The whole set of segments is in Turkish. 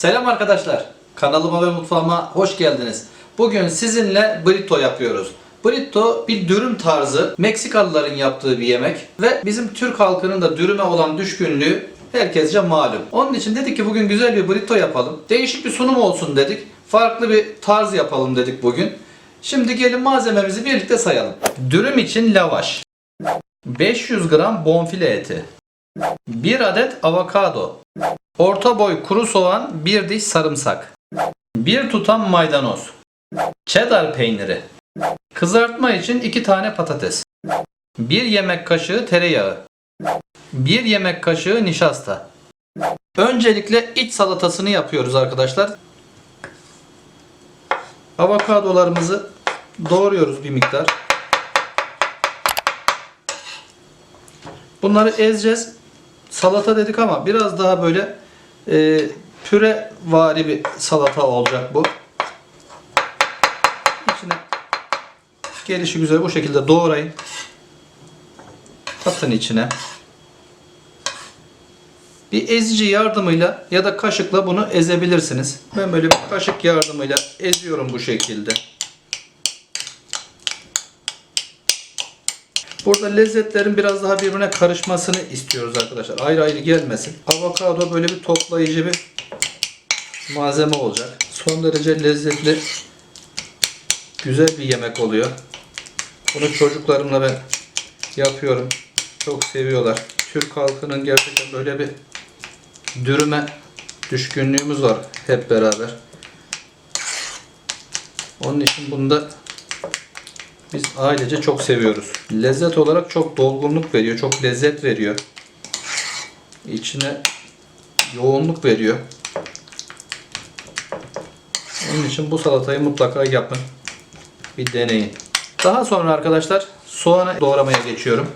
Selam arkadaşlar. Kanalıma ve mutfağıma hoş geldiniz. Bugün sizinle burrito yapıyoruz. Burrito bir dürüm tarzı Meksikalıların yaptığı bir yemek ve bizim Türk halkının da dürüme olan düşkünlüğü herkesce malum. Onun için dedik ki bugün güzel bir burrito yapalım. Değişik bir sunum olsun dedik. Farklı bir tarz yapalım dedik bugün. Şimdi gelin malzememizi birlikte sayalım. Dürüm için lavaş. 500 gram bonfile eti. 1 adet avokado. Orta boy kuru soğan, 1 diş sarımsak. 1 tutam maydanoz. Cheddar peyniri. Kızartma için 2 tane patates. 1 yemek kaşığı tereyağı. 1 yemek kaşığı nişasta. Öncelikle iç salatasını yapıyoruz arkadaşlar. Avokadolarımızı doğruyoruz bir miktar. Bunları ezeceğiz. Salata dedik ama biraz daha böyle e, püre vari bir salata olacak bu. İçine gelişi güzel bu şekilde doğrayın. Atın içine. Bir ezici yardımıyla ya da kaşıkla bunu ezebilirsiniz. Ben böyle bir kaşık yardımıyla eziyorum bu şekilde. Burada lezzetlerin biraz daha birbirine karışmasını istiyoruz arkadaşlar. Ayrı ayrı gelmesin. Avokado böyle bir toplayıcı bir malzeme olacak. Son derece lezzetli güzel bir yemek oluyor. Bunu çocuklarımla ben yapıyorum. Çok seviyorlar. Türk halkının gerçekten böyle bir dürüme düşkünlüğümüz var hep beraber. Onun için bunda biz ailece çok seviyoruz. Lezzet olarak çok dolgunluk veriyor, çok lezzet veriyor. İçine yoğunluk veriyor. Onun için bu salatayı mutlaka yapın. Bir deneyin. Daha sonra arkadaşlar soğanı doğramaya geçiyorum.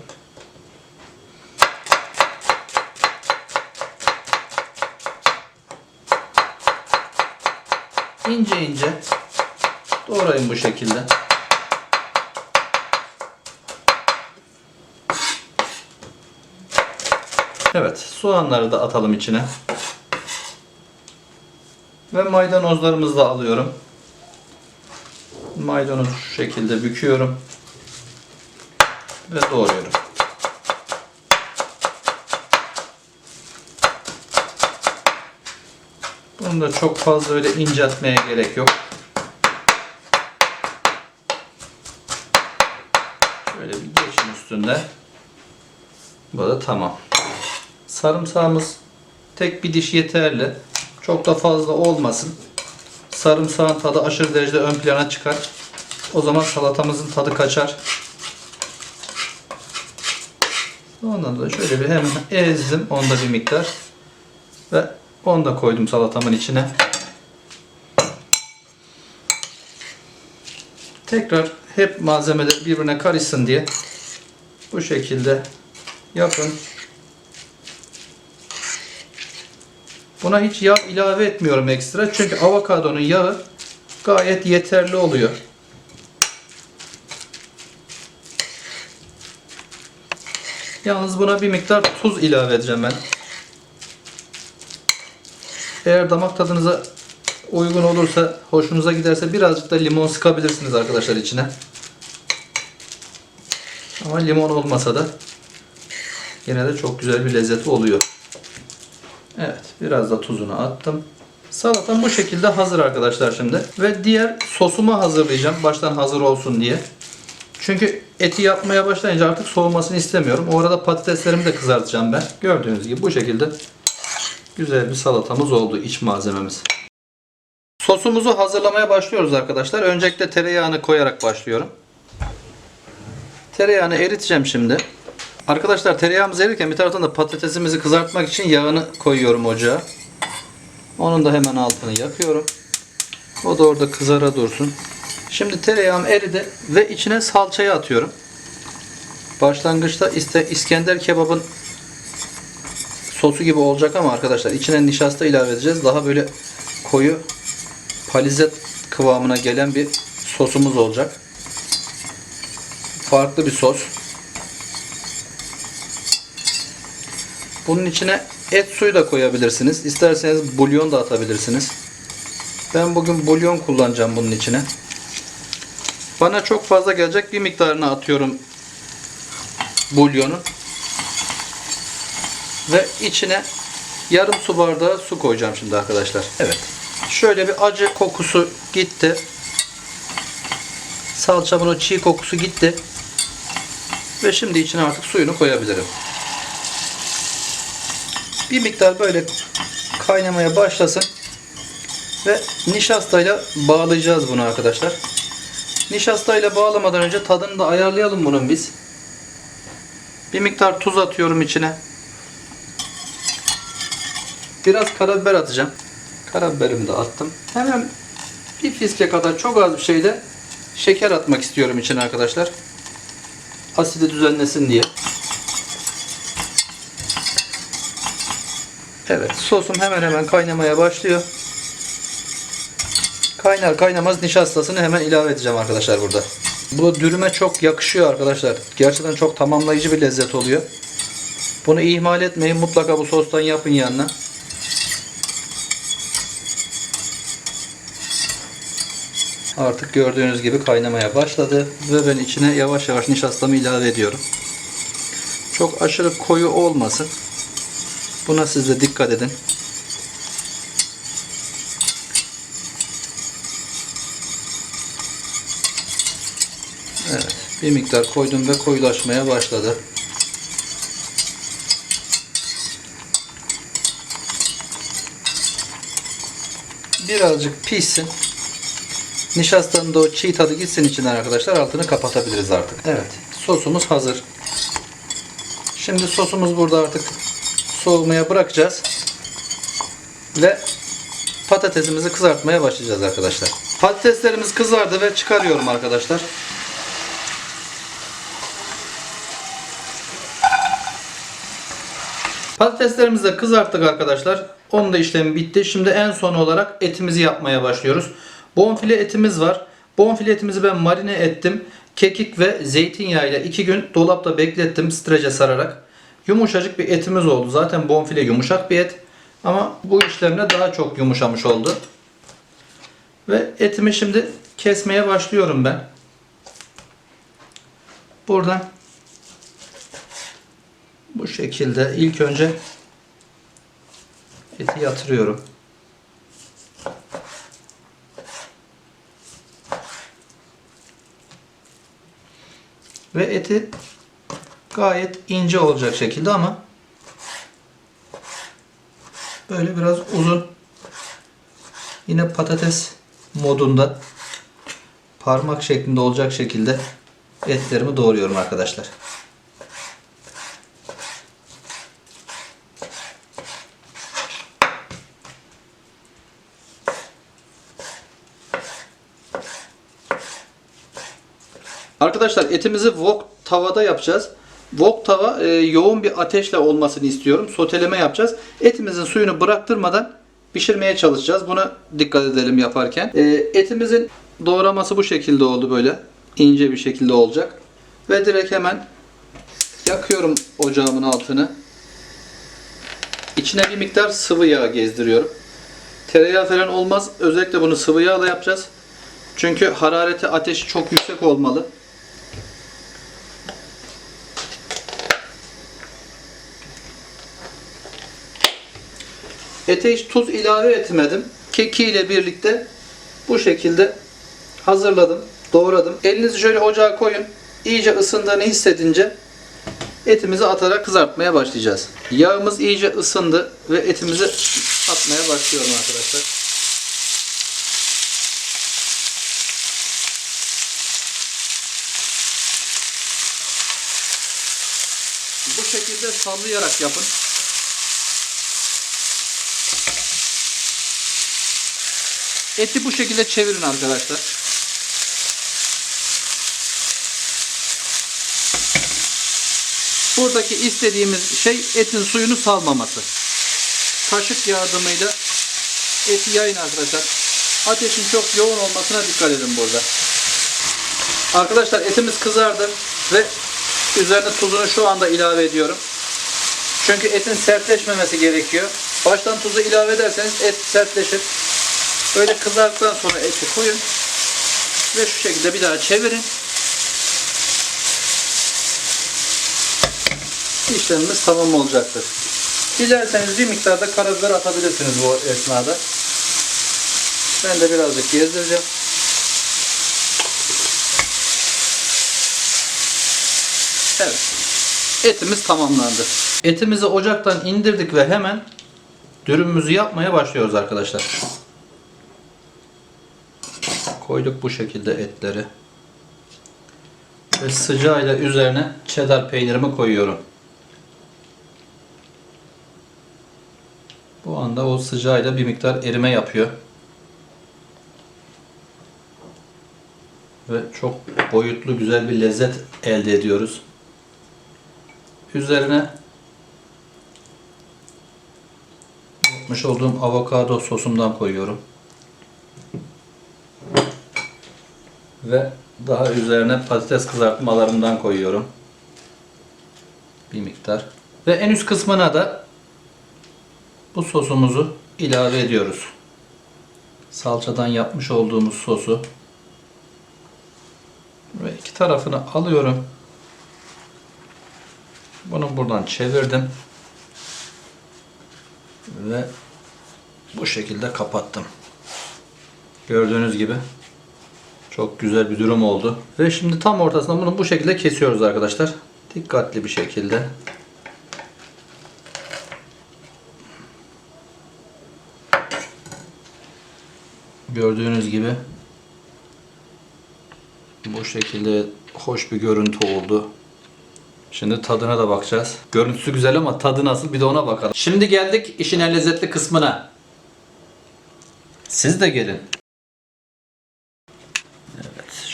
İnce ince doğrayın bu şekilde. Evet, soğanları da atalım içine. Ve maydanozlarımızı da alıyorum. Maydanozu şu şekilde büküyorum. Ve doğruyorum. Bunu da çok fazla öyle inceltmeye gerek yok. Şöyle bir geçin üstünde. Bu da tamam. Sarımsağımız tek bir diş yeterli. Çok da fazla olmasın. Sarımsağın tadı aşırı derecede ön plana çıkar. O zaman salatamızın tadı kaçar. Ondan da şöyle bir hemen ezdim. Onda bir miktar. Ve onu da koydum salatamın içine. Tekrar hep malzemeler birbirine karışsın diye bu şekilde yapın. Buna hiç yağ ilave etmiyorum ekstra. Çünkü avokadonun yağı gayet yeterli oluyor. Yalnız buna bir miktar tuz ilave edeceğim ben. Eğer damak tadınıza uygun olursa, hoşunuza giderse birazcık da limon sıkabilirsiniz arkadaşlar içine. Ama limon olmasa da yine de çok güzel bir lezzeti oluyor. Biraz da tuzunu attım. Salatam bu şekilde hazır arkadaşlar şimdi. Ve diğer sosumu hazırlayacağım. Baştan hazır olsun diye. Çünkü eti yapmaya başlayınca artık soğumasını istemiyorum. O arada patateslerimi de kızartacağım ben. Gördüğünüz gibi bu şekilde güzel bir salatamız oldu iç malzememiz. Sosumuzu hazırlamaya başlıyoruz arkadaşlar. Öncelikle tereyağını koyarak başlıyorum. Tereyağını eriteceğim şimdi. Arkadaşlar tereyağımız erirken bir taraftan da patatesimizi kızartmak için yağını koyuyorum ocağa. Onun da hemen altını yakıyorum. O da orada kızara dursun. Şimdi tereyağım eridi ve içine salçayı atıyorum. Başlangıçta iste İskender kebabın sosu gibi olacak ama arkadaşlar içine nişasta ilave edeceğiz. Daha böyle koyu palizet kıvamına gelen bir sosumuz olacak. Farklı bir sos. Bunun içine et suyu da koyabilirsiniz. İsterseniz bulyon da atabilirsiniz. Ben bugün bulyon kullanacağım bunun içine. Bana çok fazla gelecek bir miktarını atıyorum bulyonun. Ve içine yarım su bardağı su koyacağım şimdi arkadaşlar. Evet. Şöyle bir acı kokusu gitti. Salçamın o çiğ kokusu gitti. Ve şimdi içine artık suyunu koyabilirim. Bir miktar böyle kaynamaya başlasın. Ve nişastayla bağlayacağız bunu arkadaşlar. Nişastayla bağlamadan önce tadını da ayarlayalım bunun biz. Bir miktar tuz atıyorum içine. Biraz karabiber atacağım. Karabiberimi de attım. Hemen bir fiske kadar çok az bir şeyle şeker atmak istiyorum içine arkadaşlar. Asidi düzenlesin diye. Evet sosum hemen hemen kaynamaya başlıyor. Kaynar kaynamaz nişastasını hemen ilave edeceğim arkadaşlar burada. Bu dürüme çok yakışıyor arkadaşlar. Gerçekten çok tamamlayıcı bir lezzet oluyor. Bunu ihmal etmeyin. Mutlaka bu sostan yapın yanına. Artık gördüğünüz gibi kaynamaya başladı. Ve ben içine yavaş yavaş nişastamı ilave ediyorum. Çok aşırı koyu olmasın. Buna siz de dikkat edin. Evet, bir miktar koydum ve koyulaşmaya başladı. Birazcık pişsin. Nişastanın da o çiğ tadı gitsin içinden arkadaşlar altını kapatabiliriz artık. Evet, sosumuz hazır. Şimdi sosumuz burada artık soğumaya bırakacağız. Ve patatesimizi kızartmaya başlayacağız arkadaşlar. Patateslerimiz kızardı ve çıkarıyorum arkadaşlar. Patateslerimizi de kızarttık arkadaşlar. Onun da işlemi bitti. Şimdi en son olarak etimizi yapmaya başlıyoruz. Bonfile etimiz var. Bonfile etimizi ben marine ettim. Kekik ve zeytinyağıyla 2 gün dolapta beklettim strece sararak. Yumuşacık bir etimiz oldu. Zaten bonfile yumuşak bir et. Ama bu işlemle daha çok yumuşamış oldu. Ve etimi şimdi kesmeye başlıyorum ben. Buradan bu şekilde ilk önce eti yatırıyorum. Ve eti gayet ince olacak şekilde ama böyle biraz uzun yine patates modunda parmak şeklinde olacak şekilde etlerimi doğruyorum arkadaşlar. Arkadaşlar etimizi wok tavada yapacağız. Wok tava e, yoğun bir ateşle olmasını istiyorum. Soteleme yapacağız. Etimizin suyunu bıraktırmadan pişirmeye çalışacağız. Buna dikkat edelim yaparken. E, etimizin doğraması bu şekilde oldu böyle. ince bir şekilde olacak. Ve direkt hemen yakıyorum ocağımın altını. İçine bir miktar sıvı yağ gezdiriyorum. Tereyağı falan olmaz. Özellikle bunu sıvı yağla yapacağız. Çünkü harareti ateşi çok yüksek olmalı. Ete hiç tuz ilave etmedim. Keki ile birlikte bu şekilde hazırladım, doğradım. Elinizi şöyle ocağa koyun. İyice ısındığını hissedince etimizi atarak kızartmaya başlayacağız. Yağımız iyice ısındı ve etimizi atmaya başlıyorum arkadaşlar. Bu şekilde sallayarak yapın. Eti bu şekilde çevirin arkadaşlar. Buradaki istediğimiz şey etin suyunu salmaması. Kaşık yardımıyla eti yayın arkadaşlar. Ateşin çok yoğun olmasına dikkat edin burada. Arkadaşlar etimiz kızardı ve üzerine tuzunu şu anda ilave ediyorum. Çünkü etin sertleşmemesi gerekiyor. Baştan tuzu ilave ederseniz et sertleşir. Böyle kızarttıktan sonra eti koyun. Ve şu şekilde bir daha çevirin. İşlemimiz tamam olacaktır. Dilerseniz bir miktarda karabiber atabilirsiniz bu esnada. Ben de birazcık gezdireceğim. Evet. Etimiz tamamlandı. Etimizi ocaktan indirdik ve hemen dürümümüzü yapmaya başlıyoruz arkadaşlar. Koyduk bu şekilde etleri. Ve sıcağıyla üzerine cheddar peynirimi koyuyorum. Bu anda o sıcağıyla bir miktar erime yapıyor. Ve çok boyutlu güzel bir lezzet elde ediyoruz. Üzerine yapmış olduğum avokado sosumdan koyuyorum. Ve daha üzerine patates kızartmalarımdan koyuyorum. Bir miktar. Ve en üst kısmına da bu sosumuzu ilave ediyoruz. Salçadan yapmış olduğumuz sosu ve iki tarafını alıyorum. Bunu buradan çevirdim. Ve bu şekilde kapattım. Gördüğünüz gibi çok güzel bir durum oldu. Ve şimdi tam ortasından bunu bu şekilde kesiyoruz arkadaşlar. Dikkatli bir şekilde. Gördüğünüz gibi bu şekilde hoş bir görüntü oldu. Şimdi tadına da bakacağız. Görüntüsü güzel ama tadı nasıl bir de ona bakalım. Şimdi geldik işin en lezzetli kısmına. Siz de gelin.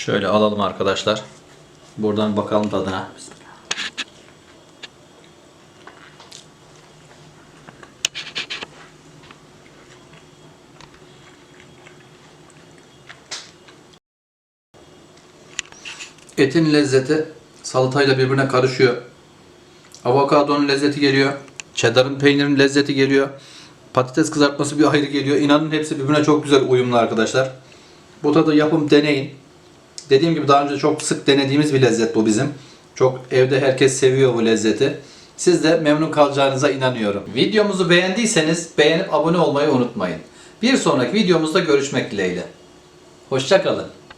Şöyle alalım arkadaşlar. Buradan bakalım tadına. Etin lezzeti salatayla birbirine karışıyor. Avokadonun lezzeti geliyor. Cheddar'ın peynirin lezzeti geliyor. Patates kızartması bir ayrı geliyor. İnanın hepsi birbirine çok güzel uyumlu arkadaşlar. Bu tadı yapım deneyin. Dediğim gibi daha önce çok sık denediğimiz bir lezzet bu bizim. Çok evde herkes seviyor bu lezzeti. Siz de memnun kalacağınıza inanıyorum. Videomuzu beğendiyseniz beğenip abone olmayı unutmayın. Bir sonraki videomuzda görüşmek dileğiyle. Hoşçakalın.